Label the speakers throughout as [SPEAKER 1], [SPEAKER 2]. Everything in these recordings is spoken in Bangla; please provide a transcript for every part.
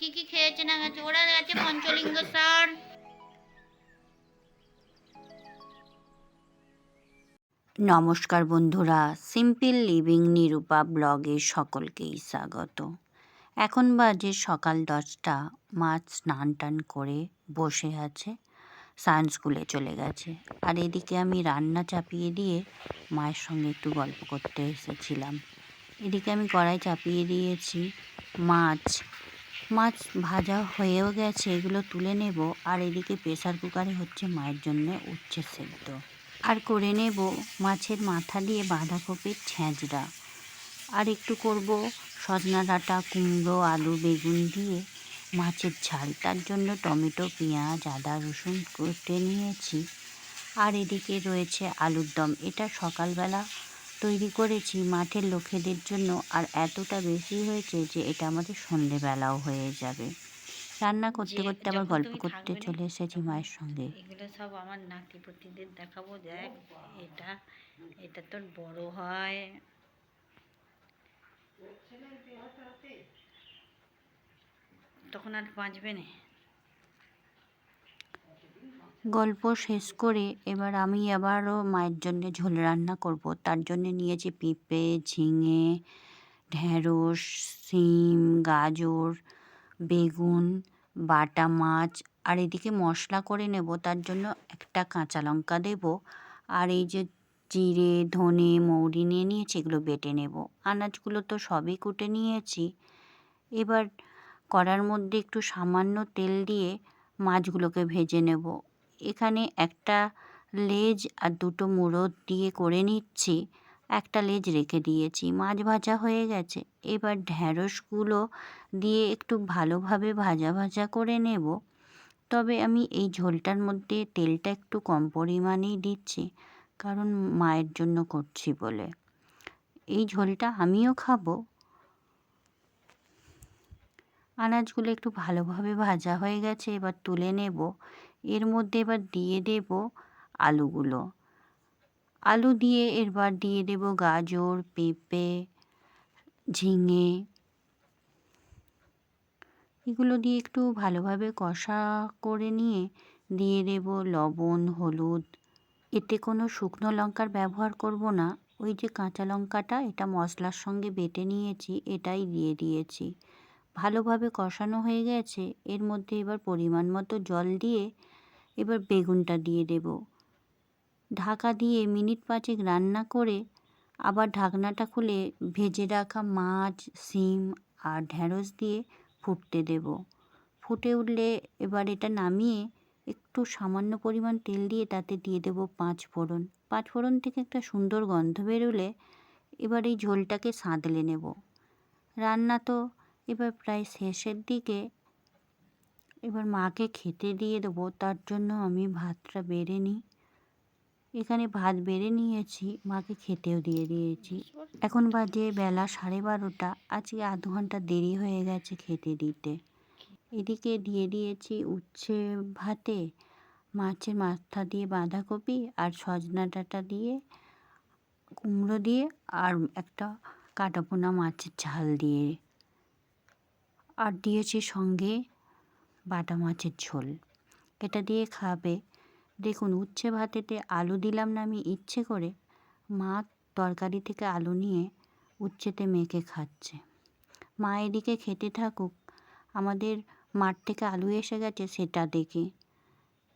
[SPEAKER 1] কি কি খেয়েছে না গেছে ওরা গেছে পঞ্চলিঙ্গেশ্বর
[SPEAKER 2] নমস্কার বন্ধুরা, সিম্পল লিভিং নিরূপা ব্লগে সকলকেই স্বাগত। এখন বাজে সকাল দশটা মাছ স্নান টান করে বসে আছে সায়েন্স স্কুলে চলে গেছে। আর এদিকে আমি রান্না চাপিয়ে দিয়ে মায়ের সঙ্গে একটু গল্প করতে এসেছিলাম। এদিকে আমি কড়াই চাপিয়ে দিয়েছি, মাছ মাছ ভাজা হয়েও গেছে, এগুলো তুলে নেব। আর এদিকে প্রেসার কুকারে হচ্ছে মায়ের জন্য উচ্ছে সেদ্ধ। আর করে নেব মাছের মাথা দিয়ে বাঁধাকপির ছ্যাঁচড়া আর একটু করব সজনা ডাঁটা, কুমড়ো, আলু, বেগুন দিয়ে মাছের ঝাল। তার জন্য টমেটো, পেঁয়াজ, আদা, রসুন কেটে নিয়েছি। আর এদিকে রয়েছে আলুর দম। এটা সকালবেলা তৈরি করেছি মাঠের লোকেদের জন্য আর এতটা বেশি হয়েছে যে এটা আমাদের সন্ধেবেলাও হয়ে যাবে। রান্না করতে করতে আবার গল্প করতে চলে এসেছি মায়ের সঙ্গে।
[SPEAKER 1] এগুলো সব আমার নাতি পুতিদের দেখাবো দেখ এটা এটা তোর বড় হয়। তখন আর বাঁচবে না।
[SPEAKER 2] গল্প শেষ করে এবার আমি আবারও মায়ের জন্য ঝোল রান্না করব। তার জন্য নিয়েছি পেঁপে, ঝিঙে ঢ্যাঁড়স শিম গাজর, বেগুন, বাটা মাছ আর এদিকে মশলা করে নেব। তার জন্য একটা কাঁচা লঙ্কা দেব আর এই যে জিরে, ধনে, মৌরি নিয়ে নিয়েছি এগুলো বেটে নেব। আনাজগুলো তো সবই কুটে নিয়েছি। এবার কড়ার মধ্যে একটু সামান্য তেল দিয়ে মাছগুলোকে ভেজে নেব। এখানে একটা লেজ আর দুটো মুড়ো দিয়ে করে নিচ্ছি। একটা লেজ রেখে দিয়েছি। মাছ ভাজা হয়ে গেছে। এবার ঢ্যাঁড়সগুলো দিয়ে একটু ভালোভাবে ভাজা ভাজা করে নেব। তবে আমি এই ঝোলটার মধ্যে তেলটা একটু কম পরিমাণেই দিচ্ছি, কারণ মায়ের জন্য করছি বলে। এই ঝোলটা আমিও খাব। আনাজগুলো একটু ভালোভাবে ভাজা হয়ে গেছে, এবার তুলে নেব। এর মধ্যে এবার দিয়ে দেব আলুগুলো। আলু দিয়ে এবার দিয়ে দেব গাজর, পেঁপে, ঝিঙে। এগুলো দিয়ে একটু ভালোভাবে কষা করে নিয়ে দিয়ে দেব লবণ, হলুদ। এতে কোনো শুকনো লঙ্কার ব্যবহার করব না। ওই যে কাঁচা লঙ্কাটা, এটা মশলার সঙ্গে বেটে নিয়েছি, এটাই দিয়ে দিয়েছি। ভালোভাবে কষানো হয়ে গেছে। এর মধ্যে এবার পরিমাণ মতো জল দিয়ে এবার বেগুনটা দিয়ে দেব। ঢাকা দিয়ে মিনিট পাঁচেক রান্না করে আবার ঢাকনাটা খুলে ভেজে রাখা মাছ শিম আর ঢ্যাঁড়স দিয়ে ফুটতে দেব। ফুটে উঠলে এবার এটা নামিয়ে একটু সামান্য পরিমাণ তেল দিয়ে তাতে দিয়ে দেব পাঁচ ফোড়ন পাঁচ ফোড়ন থেকে একটা সুন্দর গন্ধ বেরোলে এবার এই ঝোলটাকে সাঁতলে নেব। রান্না তো এবার প্রায় শেষের দিকে এবার মাকে খেতে দিয়ে দেবো, তার জন্য আমি ভাতটা বেড়ে নিই। এখানে ভাত বেড়ে নিয়েছি, মাকে খেতেও দিয়ে দিয়েছি। এখন বাজে বেলা সাড়ে বারোটা, আজকে আধ ঘণ্টা দেরি হয়ে গেছে খেতে দিতে। এদিকে দিয়ে দিয়েছি উচ্ছে ভাতে, মাছের মাথা দিয়ে বাঁধাকপি আর সজনা ডাঁটা দিয়ে, কুমড়ো দিয়ে আর একটা কাটাপোনা মাছের ঝাল দিয়ে। আর দিয়েছি সঙ্গে বাটা মাছের ঝোল। এটা দিয়ে খাবে। দেখুন, উচ্ছে ভাতেতে আলু দিলাম না আমি ইচ্ছে করে। মা তরকারি থেকে আলু নিয়ে উচ্ছেতে মেখে খাচ্ছে। মা এদিকে খেতে থাকুক। আমাদের মাঠ থেকে আলু এসে গেছে সেটা দেখে।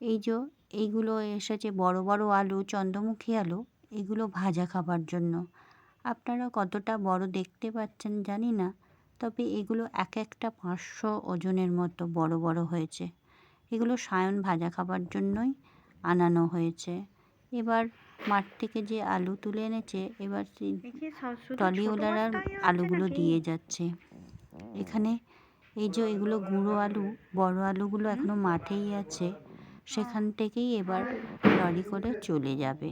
[SPEAKER 2] এই যে এইগুলো এসেছে বড় বড় আলু, চন্দ্রমুখী আলু, এগুলো ভাজা খাবার জন্য। আপনারা কতটা বড় দেখতে পাচ্ছেন জানি না। তবে এগুলো এক একটা পাঁচশো ওজনের মতো বড় বড় হয়েছে। এগুলো সায়ন ভাজা খাবার জন্যই আনানো হয়েছে। এবার মাঠ থেকে যে আলু তুলে এনেছে এবার সেই আলুগুলো দিয়ে যাচ্ছে। এখানে এই যে এগুলো গুঁড়ো আলু বড় আলুগুলো এখনও মাঠেই আছে সেখান থেকেই এবার লরি করে চলে যাবে।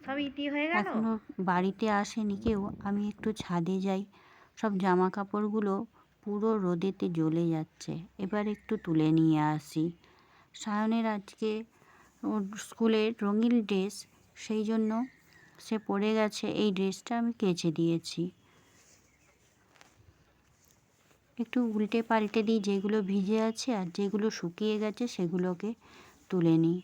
[SPEAKER 1] সব ইটি
[SPEAKER 2] এখনও বাড়িতে আসেনি কেউ আমি একটু ছাদে যাই। জামা কাপড়গুলো পুরো রোদেতে জ্বলে যাচ্ছে। এবার একটু তুলে নিয়ে আসি। সায়নের আজকে ওর স্কুলের রঙিন ড্রেস, সেই জন্য সে পরে গেছে। এই ড্রেসটা আমি কেচে দিয়েছি। একটু উল্টে পাল্টে দিই যেগুলো ভিজে আছে আর যেগুলো শুকিয়ে গেছে সেগুলোকে তুলে নিই।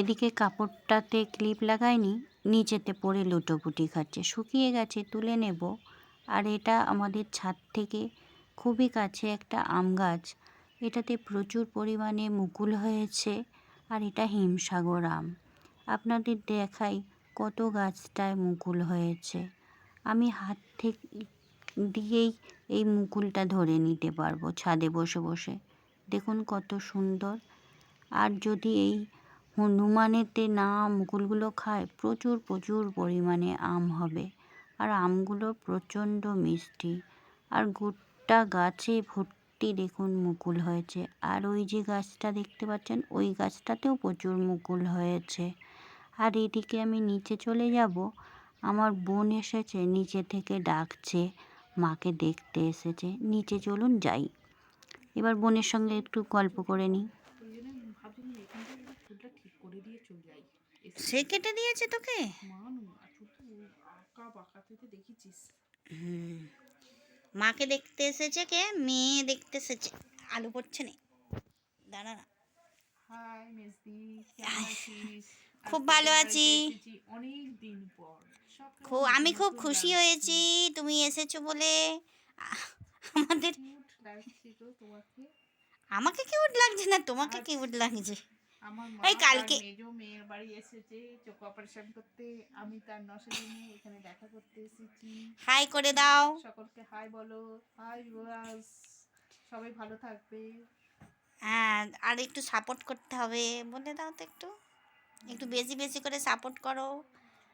[SPEAKER 2] এদিকে কাপড়টাতে ক্লিপ লাগাইনি, নিচেতে পড়ে লুটোপুটি খাচ্ছে। শুকিয়ে গেছে, তুলে নেব। আর এটা আমাদের ছাদ থেকে খুবই কাছে একটা আম গাছ। এটাতে প্রচুর পরিমাণে মুকুল হয়েছে আর এটা হিমসাগর আম। আপনাদের দেখাই কত গাছটায় মুকুল হয়েছে। আমি হাত থেকে, দিয়েই এই মুকুলটা ধরে নিতে পারব ছাদে বসে বসে। দেখুন কত সুন্দর। আর যদি এই হনুমানেতে না মুকুলগুলো খায়, প্রচুর প্রচুর পরিমাণে আম হবে। আর আমগুলো প্রচণ্ড মিষ্টি। আর গোটা গাছে ভর্তি দেখুন মুকুল হয়েছে। আর ওই যে গাছটা দেখতে পাচ্ছেন, ওই গাছটাতেও প্রচুর মুকুল হয়েছে। আর এদিকে আমি নিচে চলে যাব। আমার বোন এসেছে, নিচে থেকে ডাকছে, মাকে দেখতে এসেছে। নিচে চলুন যাই। এবার বোনের সঙ্গে একটু গল্প করে নিই।
[SPEAKER 3] এখান থেকে একটু চুলটা ঠিক করে দিয়ে চলে যাই
[SPEAKER 1] সে কেটে দিয়েছে তোকে?
[SPEAKER 3] মানু ওই আঁকা বাঁকাতে তো দেখেছিস।
[SPEAKER 1] মাকে দেখতে এসেছে কে? মেয়ে দেখতে এসেছে। আলু পড়ছে না। দাঁড়া না।
[SPEAKER 3] হাই আছিস?
[SPEAKER 1] খুব ভালো আছি।
[SPEAKER 3] অনেক দিন পর।
[SPEAKER 1] খুব আমি খুব খুশি হয়েছি। তুমি এসেছ বলে। আমাদের আমাকে কিউট লাগছে না? তোমাকে কিউট লাগছে?
[SPEAKER 3] আমার
[SPEAKER 1] এই কালকে-
[SPEAKER 3] মেজো মেয়ের বাড়ি এসেছে চোখ অপারেশন করতে আমি তার নশে দিনে এখানে দেখা করতে এসেছি।
[SPEAKER 1] হাই করে দাও।
[SPEAKER 3] সকলকে হাই বলো। হাই বাস সবাই ভালো থাকবে।
[SPEAKER 1] হ্যাঁ আর একটু সাপোর্ট করতে হবে। বলে দাও তো একটু। একটু বেশি বেশি করে সাপোর্ট করো।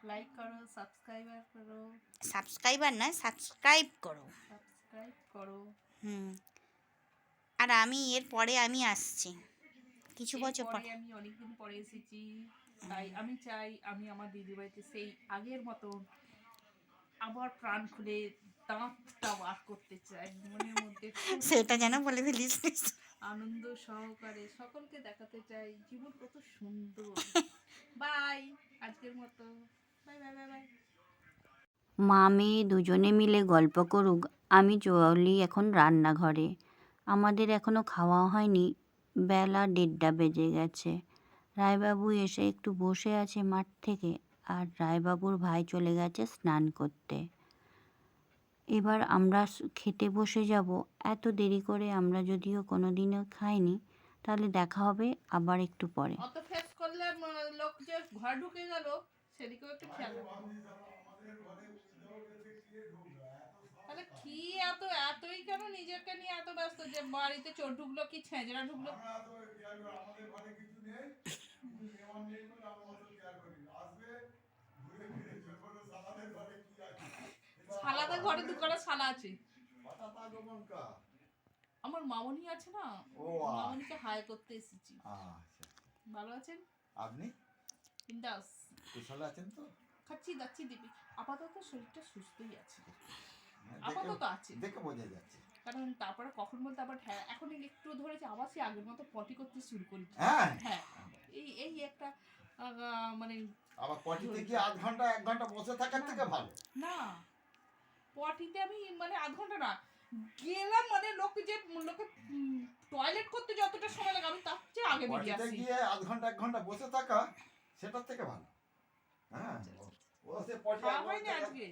[SPEAKER 3] লাইক করো সাবস্ক্রাইবার করো।
[SPEAKER 1] সাবস্ক্রাইবার নয় সাবস্ক্রাইব করো।
[SPEAKER 3] সাবস্ক্রাইব করো।
[SPEAKER 1] হুম। আর আমি এর পরে আমি আসছি। কিছু বছর পর
[SPEAKER 3] এরপরে আমি অনেকদিন পরে এসেছি। তাই আমি চাই আমি আমার দিদি বাড়িতে সেই আগের মতন আবার প্রাণ খুলে দাঁতটা বার করতে চাই। মনের মধ্যে
[SPEAKER 1] সেটা যেন বলে ফেলিস।
[SPEAKER 3] আনন্দ সহকারে সকলকে দেখাতে চাই। জীবন কত সুন্দর। বাই আজকের মতো। বাই বাই বাই বাই
[SPEAKER 2] মা মেয়ে দুজনে মিলে গল্প করুক। আমি চলি এখন রান্নাঘরে। আমাদের এখনও খাওয়া হয়নি। বেলা দেড়টা বেজে গেছে। রায়বাবু এসে একটু বসে আছে মাঠ থেকে আর রায়বাবুর ভাই চলে গেছে স্নান করতে। এবার আমরা খেতে বসে যাব। এত দেরি করে আমরা যদিও কোনো দিনও খাইনি, তাহলে দেখা হবে আবার একটু পরে।
[SPEAKER 3] ঘর ঢুকে গেল, সেদিকেও একটু খেয়াল রাখো তাহলে কি এত এতই কেন নিজেকে নিয়ে এত ব্যস্ত যে বাড়িতে চোর ঢুকলো কি ছেঁচড়া ঢুকলো? ঘরে সালা আছে। আমার মামনি আছে না?
[SPEAKER 4] ও,
[SPEAKER 3] মামনিকে হাই করতে এসেছি।
[SPEAKER 4] আচ্ছা।
[SPEAKER 3] ভালো আছেন?
[SPEAKER 4] আপনি?
[SPEAKER 3] বিন্দাস।
[SPEAKER 4] কুশল আছেন তো?
[SPEAKER 3] খাচ্ছি দাচ্ছি দিবি। আপাতত শরীরটা সুস্থই আছে।
[SPEAKER 4] হ্যাঁ,
[SPEAKER 3] আপাতত আছে।
[SPEAKER 4] দেখে বোঝা যাচ্ছে।
[SPEAKER 3] কারণ তারপরে কখন বলতে আবার হ্যাঁ এখন একটু ধরেছে আবার সে আগের মতো পটি করতে শুরু করি।
[SPEAKER 4] হ্যাঁ?
[SPEAKER 3] হ্যাঁ এই এই একটা মানে
[SPEAKER 4] আবার পটিতে গিয়ে আধ ঘণ্টা এক ঘণ্টা বসে থাকার থেকে ভালো?
[SPEAKER 3] না পটিতে আমি মানে আধ ঘণ্টা না গেলাম মানে লোক যে লোকে টয়লেট করতে যতটা সময় লাগে আমি তার চেয়ে আগে বেরিয়ে আসি।
[SPEAKER 4] গিয়ে আধ ঘণ্টা এক ঘণ্টা বসে থাকা সেটার থেকে ভালো। হ্যাঁ ও সে পটি
[SPEAKER 3] হয়নি
[SPEAKER 4] জায়গা-
[SPEAKER 3] আজকে?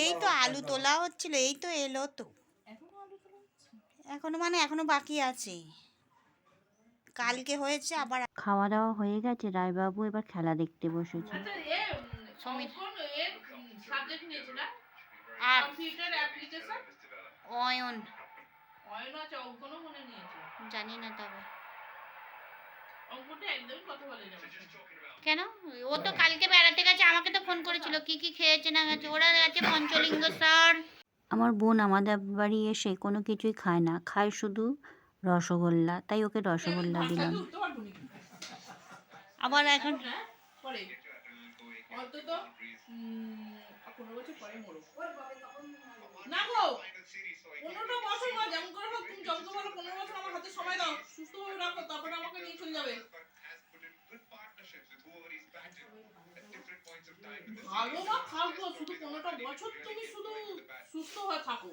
[SPEAKER 1] এই তো আলু তোলা হচ্ছিল এই তো এলো তো
[SPEAKER 3] এখনও আলু তোলা হচ্ছে?
[SPEAKER 1] এখনও মানে এখনও বাকি আছে। কালকে হয়েছে আবার
[SPEAKER 2] খাওয়া দাওয়া হয়ে গেছে রায়বাবু এবার খেলা দেখতে বসেছে।
[SPEAKER 3] আচ্ছা
[SPEAKER 1] আর অয়ন। জানি না তবে। কেন? ও তো কালকে বেড়াতে গেছে আমাকে তো ফোন করেছিল কি কি খেয়েছে না গেছে ওরা গেছে পঞ্চলিঙ্গ স্যার
[SPEAKER 2] আমার বোন আমাদের বাড়ি এসে কোনো কিছুই খায় না। খায় শুধু রসগোল্লা। তাই ওকে রসগোল্লা দিলাম।
[SPEAKER 3] উঠতে
[SPEAKER 1] আবার এখন
[SPEAKER 3] হ্যাঁ ভালো না থাকব শুধু পনেরোটা বছর তুমি শুধু সুস্থ হয়ে থাকো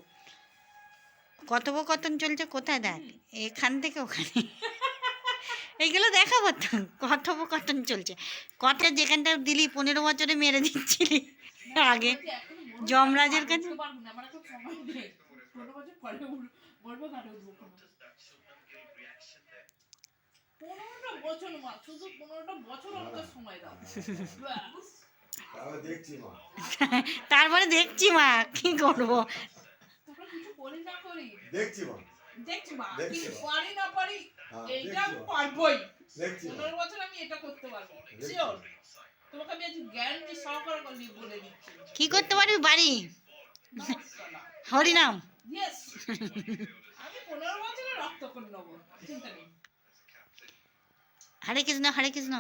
[SPEAKER 1] কথোপকথন চলছে কোথায় দেখ? এখান থেকে ওখানে। এইগুলো দেখাবো তো কথোপকথন চলছে। কথা যেখানটা দিলি পনেরো বছরে মেরে দিচ্ছিলি। আগে। যমরাজের কাছে?
[SPEAKER 3] পনেরোটা বছর মা শুধু পনেরোটা বছর আমাকে সময় দাও।
[SPEAKER 1] তারপরে দেখছি মা। কি করব
[SPEAKER 3] তারপর কিছু করি না করি
[SPEAKER 4] দেখছি মা।
[SPEAKER 3] দেখছি মা কি
[SPEAKER 4] মা।
[SPEAKER 3] পারি না পারি এইটা
[SPEAKER 4] দেখছি
[SPEAKER 3] আমি
[SPEAKER 4] মা।
[SPEAKER 3] পারবোই।
[SPEAKER 4] দেখছি মা।
[SPEAKER 3] পনেরো বছর আমি এটা করতে পারব
[SPEAKER 4] দেখছি
[SPEAKER 3] শিওর
[SPEAKER 4] মা।
[SPEAKER 3] তোমাকে আমি আজ গ্যারান্টি সহকারে বলে দিচ্ছি।
[SPEAKER 1] কি করতে পারবি বাড়ি? হরিনাম।
[SPEAKER 3] ইয়েস আমি পনেরো বছরে রক্ত করে নেব চিন্তা নেই।
[SPEAKER 1] হরে কৃষ্ণ হরে কৃষ্ণ।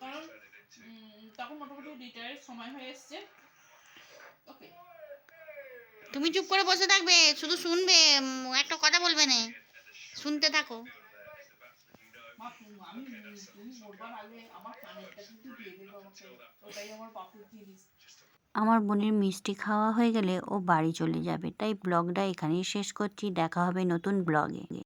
[SPEAKER 3] কারণ তখন মোটামুটি রিটায়ারের সময় হয়ে এসছে। ওকে
[SPEAKER 1] তুমি চুপ করে বসে থাকবে শুধু শুনবে একটা কথা বলবে না। শুনতে থাকো।
[SPEAKER 3] আমি তুমি মরবার আগে আমার কানেরটা কিন্তু দিয়ে দেবে আমাকে। ওটাই আমার বাপুর জিনিস।
[SPEAKER 2] আমার বোনের মিষ্টি খাওয়া হয়ে গেলে ও বাড়ি চলে যাবে। তাই ব্লগটা এখানেই শেষ করছি। দেখা হবে নতুন ব্লগে।